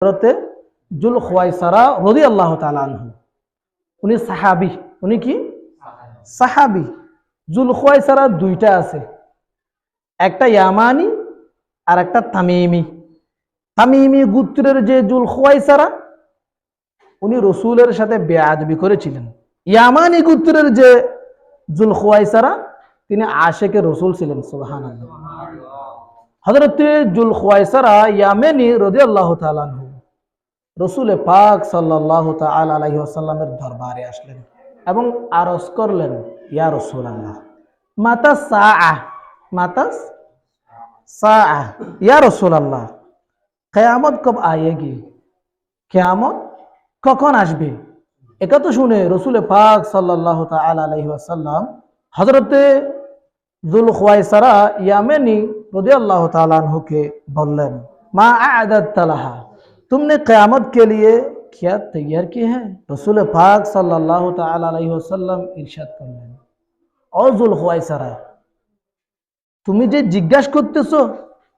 হজরতে জুল খোয়াইসারা রদি আল্লাহ তালু উনি সাহাবি। উনি কি? সাহাবি। জুল খোয়াইসারা দুইটা আছে। একটা ইয়ামানি আর একটা তামিমি। তামিমি গুত্রের যে জুল খোয়াইসারা উনি রসুলের সাথে বেয়াদবি করেছিলেন। ইয়ামানি গুত্রের যে জুল খোয়াইসারা তিনি আশেকে রসুল ছিলেন সুবাহান হজরত জুল খোয়াইসারা ইয়ামেনি রদি আল্লাহ তালানহু রসুলে পাক সাল্লাহ আলাইহি আসাল্লামের দরবারে আসলেন এবং আরস করলেন, ইয়া রসুল আল্লাহ মাতা সা মাতা সা ইয়া রসুল আল্লাহ কেয়ামত কব আয়েগি কেয়ামত কখন আসবে? এটা তো শুনে রসুলে পাক সাল্লাহ আলাইহি আসাল্লাম হজরতে জুল খোয়াইসারা ইয়ামেনি রদি আল্লাহ তালানহুকে বললেন, মা আদাত তালাহা? तुमने क़यामत के लिए क्या तैयार की है रसूल पाक सल्लल्लाहु ताला अलैहि वसल्लम इरशाद করলেন ও জুল খোয়াইসারা তুমি যে জিজ্ঞাসা করতেছো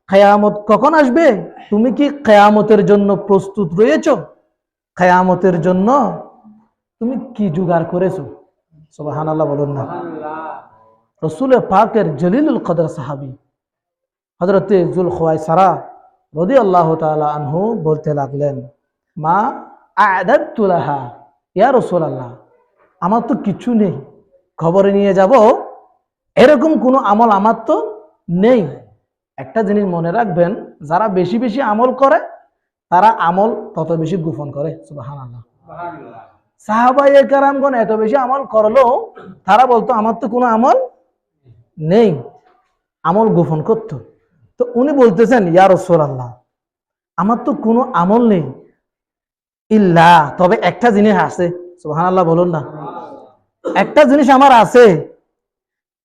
কেয়ামত কখন আসবে তুমি কি কেয়ামতের জন্য প্রস্তুত রয়েছো কেয়ামতের জন্য তুমি কি জোগাড় করেছো সুবাহান আল্লাহ বলুন না রসুল পাকের জলিলুল কদর সাহাবি হজরতে জুল খোয়াইসারা রদি আল্লাহ আনহু বলতে লাগলেন, মা আদাতুলাহা ইয়া রসুল আল্লাহ আমার তো কিছু নেই, খবরে নিয়ে যাব, এরকম কোনো আমল আমার তো নেই। একটা জিনিস মনে রাখবেন, যারা বেশি বেশি আমল করে, তারা আমল তত বেশি গোপন করে সুবাহান আল্লাহ সাহাবাই কারামগণ এত বেশি আমল করলেও, তারা বলতো, আমার তো কোনো আমল নেই। আমল গোপন করতো। তো উনি বলতেছেন, ইয়া রসোল আল্লাহ আমার তো কোনো আমল নেই ইল্লা, তবে একটা জিনিস আছে। সুহান আল্লাহ বলুন না। একটা জিনিস আমার আছে,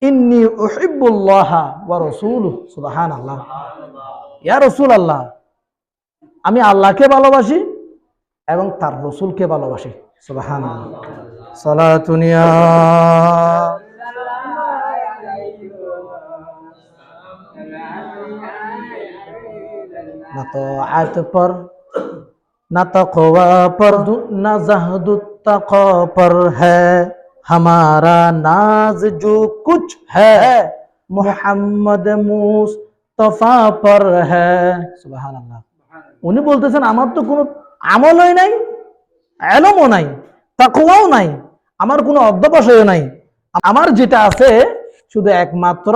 ইন্নি আল্লাহ আমি আল্লাহকে ভালোবাসি এবং তার রসুলকে ভালোবাসি। সুবাহান আল্লাহ মোহাম্মদ মুস্তফা উনি বলতেছেন, আমার তো কোনো আমলই নাই, এলমও নাই তাকুয়াও নাই, আমার কোনো অধ্যবসায় নাই। আমার যেটা আছে, শুধু একমাত্র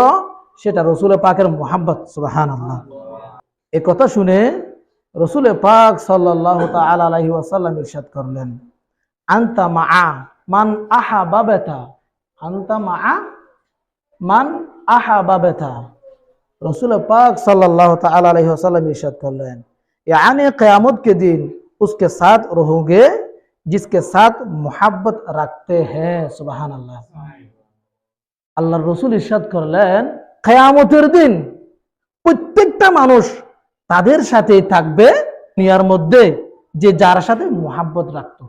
সেটা রসুল পাকের মোহাম্মদ সুবাহান আল্লাহ এ কথা শুনে রসুল পাক সাল্লাহ আলাইহি ওয়াসাল্লাম ইরশাদ করলেন আন্তা মা মান আহা বাবেতা আন্তা মা মান আহা বাবেতা रसूल पाक सल्लल्लाहु ताला अलैहि वसल्लम इरशाद कर रहे हैं यानी क़यामत के दिन उसके साथ रहोगे जिसके साथ मोहब्बत रखते हैं सुबहान अल्लाह আল্লাহর রসুল ইরশাদ করলেন কেয়ামতের দিন প্রত্যেকটা মানুষ তাদের সাথে থাকবে দুনিয়ার মধ্যে যে যার সাথে মোহাব্বত রাখতো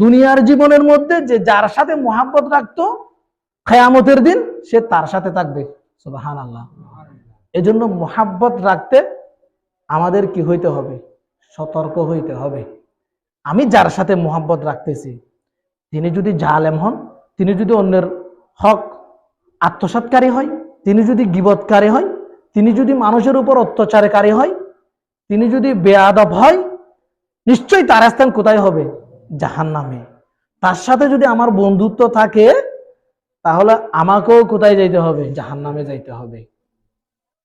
দুনিয়ার জীবনের মধ্যে যে যার সাথে মোহাব্বত রাখতো খেয়ামতের দিন সে তার সাথে থাকবে সুবাহান আল্লাহ এজন্য মোহাব্বত রাখতে আমাদের কি হইতে হবে? সতর্ক হইতে হবে। আমি যার সাথে মোহাব্বত রাখতেছি, তিনি যদি জালেম হন, তিনি যদি অন্যের হক আত্মসাতকারী হয়, তিনি যদি গিবৎকারী হয় তিনি যদি মানুষের উপর অত্যাচারকারী হয়, তিনি যদি বেয়াদব হয়, নিশ্চয়ই তার স্থান কোথায় হবে? জাহান নামে তার সাথে যদি আমার বন্ধুত্ব থাকে, তাহলে আমাকেও কোথায় যাইতে হবে? জাহান নামে যাইতে হবে।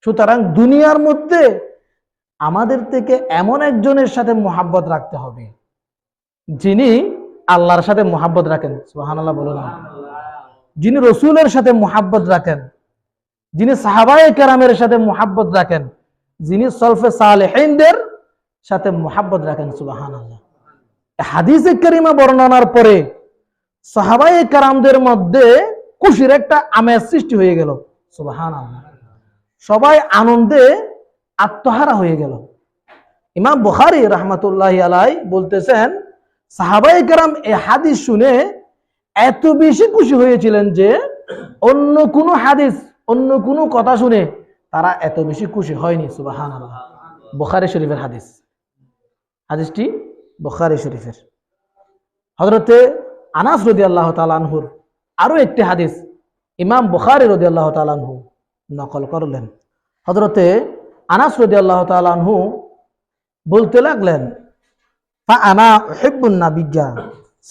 সুতরাং দুনিয়ার মধ্যে আমাদের থেকে এমন একজনের সাথে মোহাব্বত রাখতে হবে, যিনি আল্লাহর সাথে মোহাব্বত রাখেন। সোহান আল্লাহ বলুন। যিনি রসুলের সাথে মোহাব্বত রাখেন। যিনি সাহাবায়ে কেরামের সাথে মোহাব্বত রাখেন, যিনি সলফে সালেহিনদের সাথে মোহাব্বত রাখেন সুবাহান আল্লাহ হাদিসে করিমা বর্ণনার পরে সাহাবায়ে কেরামদের মধ্যে খুশির একটা আমেজ সৃষ্টি হয়ে গেল সুবাহান আল্লাহ সবাই আনন্দে আত্মহারা হয়ে গেল। ইমাম বুখারি রহমতুল্লাহ আলাই বলতেছেন, সাহাবায়ে কেরাম এ হাদিস শুনে এত বেশি খুশি হয়েছিলেন যে অন্য কোনো হাদিস অন্য কোনো কথা শুনে তারা এত বেশি খুশি হয়নি সুবাহান বোখারি শরীফের হাদিস। হাদিসটি বুখারী শরীফের। হজরতে আনাস রদি আল্লাহ তালানহুর আরও একটি হাদিস ইমাম বুখারি রদি আল্লাহ তালানহু নকল করলেন। হজরতে আনাস রদি আল্লাহ তালানহু বলতে লাগলেন আনা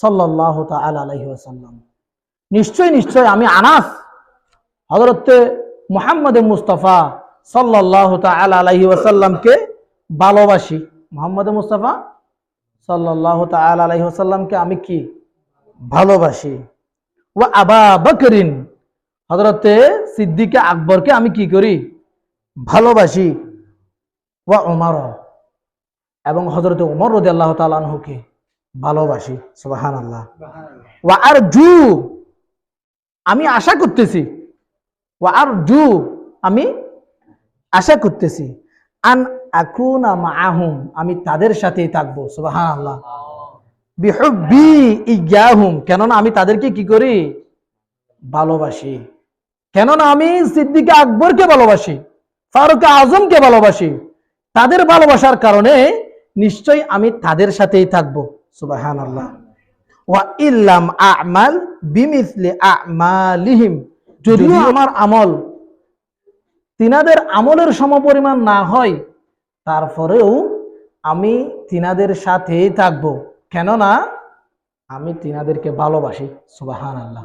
সাল্লাহ তালা আলহি নিশ্চয় নিশ্চয় আমি আনাস হজরতে মুহাম্মদ মুস্তফা সাল্লাহ আলহি ওয়াসাল্লামকে ভালোবাসি। মোহাম্মদ মুস্তফা সাল্লাহ তালা আলহি ওয়াসাল্লামকে আমি কি? ভালোবাসি। ও আবা বকরিন হজরতে সিদ্দিকে আকবরকে আমি কি করি? ভালোবাসি। ও উমর এবং হজরত উমর রদি আল্লাহ তালানহুকে ভালোবাসি। সুবাহান আল্লাহ ও আর জু আমি আশা করতেছি আর জু আমি আশা করতেছি, আন আকুনা মাআহুম, আমি তাদের সাথেই থাকব সুবাহান আল্লাহ বিহুব্বি ইয়াহুম কেননা আমি তাদেরকে কি করি? ভালোবাসি। কেননা আমি সিদ্দিকে আকবরকে ভালোবাসি, ফারুক আজমকে ভালোবাসি। তাদের ভালোবাসার কারণে নিশ্চয় আমি তাদের সাথেই থাকব সুবাহান আল্লাহ ওয়া ইল্লাম আমাল বিমিসলি আমালিহিম। যদিও আমার আমল তিনাদের আমলের সমপরিমাণ না হয় তারপরেও আমি তিনাদের সাথেই থাকব। কেননা আমি তিনাদেরকে ভালোবাসি। সুবাহান আল্লাহ